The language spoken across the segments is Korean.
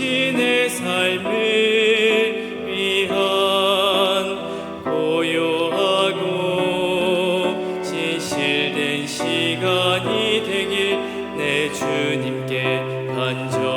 신의 삶을 위한 고요하고 진실된 시간이 되길 내 주님께 간절히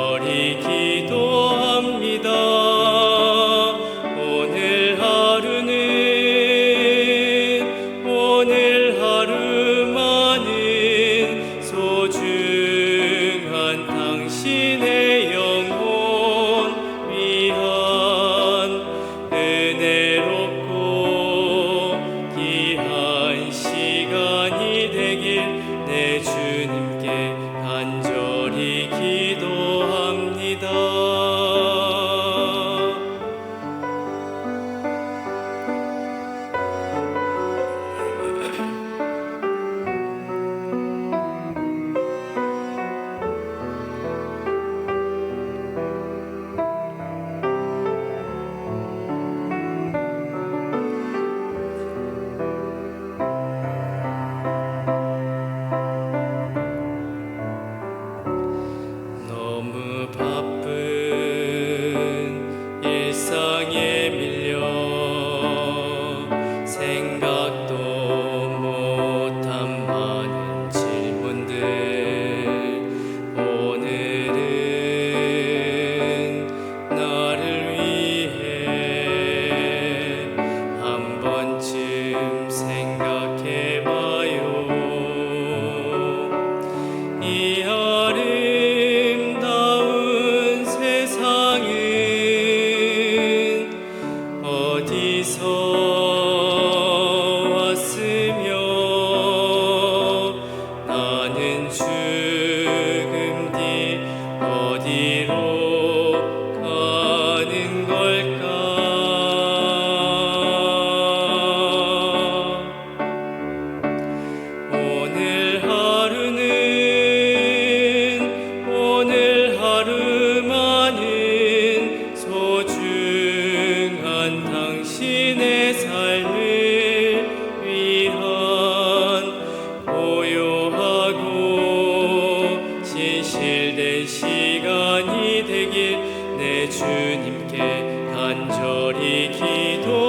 주님께 간절히 기도.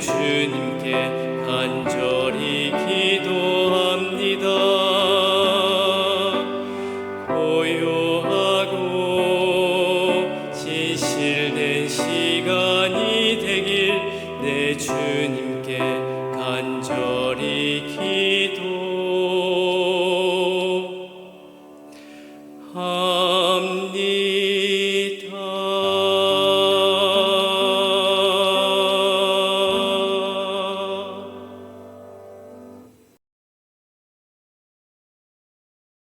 주님께 간절